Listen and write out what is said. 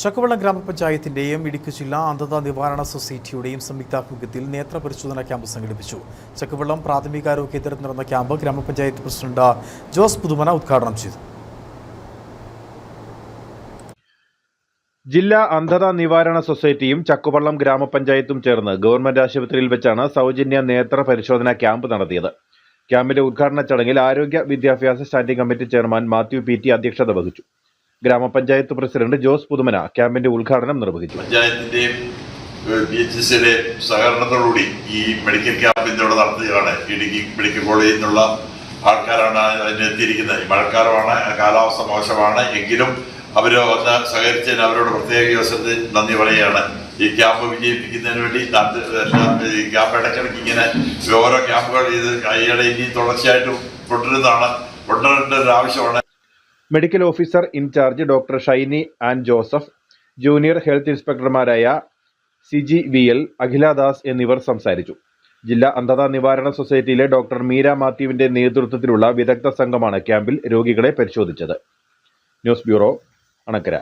ചക്കുവള്ളം ഗ്രാമപഞ്ചായത്തിന്റെയും ഇടുക്കി ജില്ലാ അന്ധത നിവാരണ സൊസൈറ്റിയുടെയും സംയുക്താഭിമുഖ്യത്തിൽ നേത്ര പരിശോധനാ ക്യാമ്പ് സംഘടിപ്പിച്ചു. ചക്കവള്ളം പ്രാഥമികാരോഗ്യ കേന്ദ്രത്തിൽ നടന്ന ക്യാമ്പ് ഗ്രാമപഞ്ചായത്ത് പ്രസിഡന്റ് ജോസ് പുതുമന ഉദ്ഘാടനം ചെയ്തു. ജില്ലാ അന്ധത നിവാരണ സൊസൈറ്റിയും ചക്കുവള്ളം ഗ്രാമപഞ്ചായത്തും ചേർന്ന് ഗവൺമെന്റ് ആശുപത്രിയിൽ വെച്ചാണ് സൗജന്യ നേത്ര പരിശോധനാ ക്യാമ്പ് നടത്തിയത്. ക്യാമ്പിന്റെ ഉദ്ഘാടന ചടങ്ങിൽ ആരോഗ്യ വിദ്യാഭ്യാസ standing committee chairman Mathew P അധ്യക്ഷത വഹിച്ചു. ഗ്രാമപഞ്ചായത്ത് പ്രസിഡന്റ് ജോസ് പുതുമന ക്യാമ്പിന്റെ ഉദ്ഘാടനം നിർവഹിച്ചു. പഞ്ചായത്തിന്റെയും ബി എച്ച് സഹകരണത്തോടുകൂടി ഈ മെഡിക്കൽ ക്യാമ്പ് ഇന്നിവിടെ നടത്തുകയാണ്. ഇടുക്കി മെഡിക്കൽ കോളേജിൽ നിന്നുള്ള ആൾക്കാരാണ് അതിനെത്തിയിരിക്കുന്നത് മഴക്കാലമാണ് കാലാവസ്ഥ മോശമാണ് എങ്കിലും അവർ വന്ന് സഹകരിച്ചതിന് അവരോട് പ്രത്യേക ദിവസത്തിൽ നന്ദി പറയുകയാണ്. ഈ ക്യാമ്പ് വിജയിപ്പിക്കുന്നതിന് വേണ്ടി ഈ ക്യാമ്പ് ഇടയ്ക്കിടയ്ക്ക് ഇങ്ങനെ ഓരോ ക്യാമ്പുകൾ ഇത് ഈയിടെ ഇനി തുടർച്ചയായിട്ട് കൊണ്ടുവരുന്നതാണ്. കൊണ്ടുവരേണ്ട ഒരു ആവശ്യമാണ്. Medical officer in-charge doctor Shiny and Joseph junior health ഇൻസ്പെക്ടർമാരായ C G V L Akhildas എന്നിവർ സംസാരിച്ചു. ജില്ലാ അന്ധത നിവാരണ സൊസൈറ്റിയിലെ ഡോക്ടർ മീര മാത്യുവിന്റെ നേതൃത്വത്തിലുള്ള വിദഗ്ധ സംഘമാണ് ക്യാമ്പിൽ രോഗികളെ പരിശോധിച്ചത്. News bureau Anakkara.